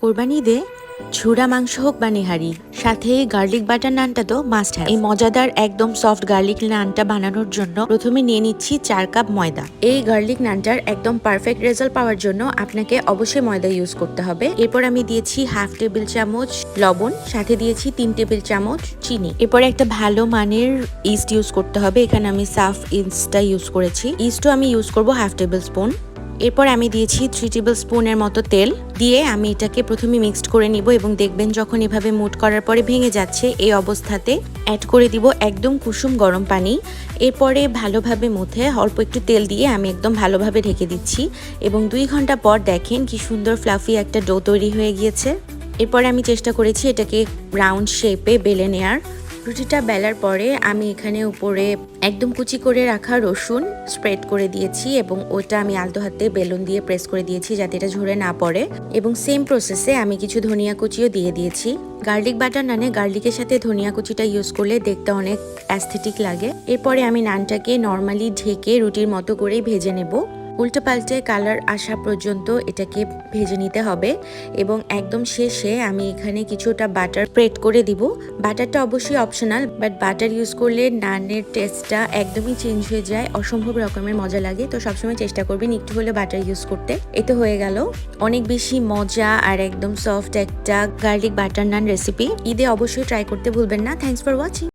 কোরবানি ঈদে ঝুড়া মাংস হোক বা নেহারি, সাথে গার্লিক বাটার নানটা তো মাস্ট হ্যাভ এই মজাদার একদম সফট গার্লিক নানটা বানানোর জন্য প্রথমে নিয়ে নিচ্ছি চার কাপ ময়দা। এই গার্লিক নানটার একদম পারফেক্ট রেজাল্ট পাওয়ার জন্য আপনাকে অবশ্যই ময়দা ইউজ করতে হবে। এরপর আমি দিয়েছি হাফ টেবিল চামচ লবণ, সাথে দিয়েছি তিন টেবিল চামচ চিনি। এরপরে একটা ভালো মানের ইস্ট ইউজ করতে হবে। এখানে আমি সাফ ইস্টটা ইউজ করেছি। ইস্টও আমি ইউজ করব হাফ টেবিল স্পুন এরপর আমি দিয়েছি থ্রি টেবিল স্পুনের মতো তেল। দিয়ে আমি এটাকে প্রথমে মিক্সড করে নিব এবং দেখবেন যখন এভাবে মুট করার পরে ভেঙে যাচ্ছে, এই অবস্থাতে অ্যাড করে দিব একদম কুসুম গরম পানি। এরপরে ভালোভাবে মুথে অল্প একটু তেল দিয়ে আমি একদম ভালোভাবে ঢেকে দিচ্ছি এবং দুই ঘণ্টা পর দেখেন কি সুন্দর ফ্লাফি একটা ডো তৈরি হয়ে গিয়েছে। এরপরে আমি চেষ্টা করেছি এটাকে রাউন্ড শেপে বেলে নেয়ার। রুটিটা বেলার পরে আমি এখানে উপরে একদম কুচি করে রাখা রসুন স্প্রেড করে দিয়েছি এবং ওটা আমি আলতো হাতে বেলুন দিয়ে প্রেস করে দিয়েছি যাতে এটা ঝরে না পড়ে। এবং সেম প্রসেসে আমি কিছু ধনিয়া কুচিও দিয়ে দিয়েছি। গার্লিক বাটার নানে গার্লিকের সাথে ধনিয়া কুচিটা ইউজ করলে দেখতে অনেক অ্যাস্থেটিক লাগে। এরপরে আমি নানটাকে নর্মালি ঢেকে রুটির মতো করেই ভেজে নেব। উল্টো পাল্টে কালার আসা পর্যন্ত এটাকে ভেজে নিতে হবে এবং একদম শেষে আমি এখানে কিছুটা বাটার স্প্রেড করে দিব। বাটারটা অবশ্যই অপশনাল বাট বাটার ইউজ করলে নানের টেস্টটা একদমই চেঞ্জ হয়ে যায়। অসম্ভব রকমের মজা লাগে। তো সবসময় চেষ্টা করবেন একটু হলে বাটার ইউজ করতে। এতে হয়ে গেল। অনেক বেশি মজা আর একদম সফট একটা গার্লিক বাটার নান রেসিপি ঈদে অবশ্যই ট্রাই করতে ভুলবেন না। Thanks for watching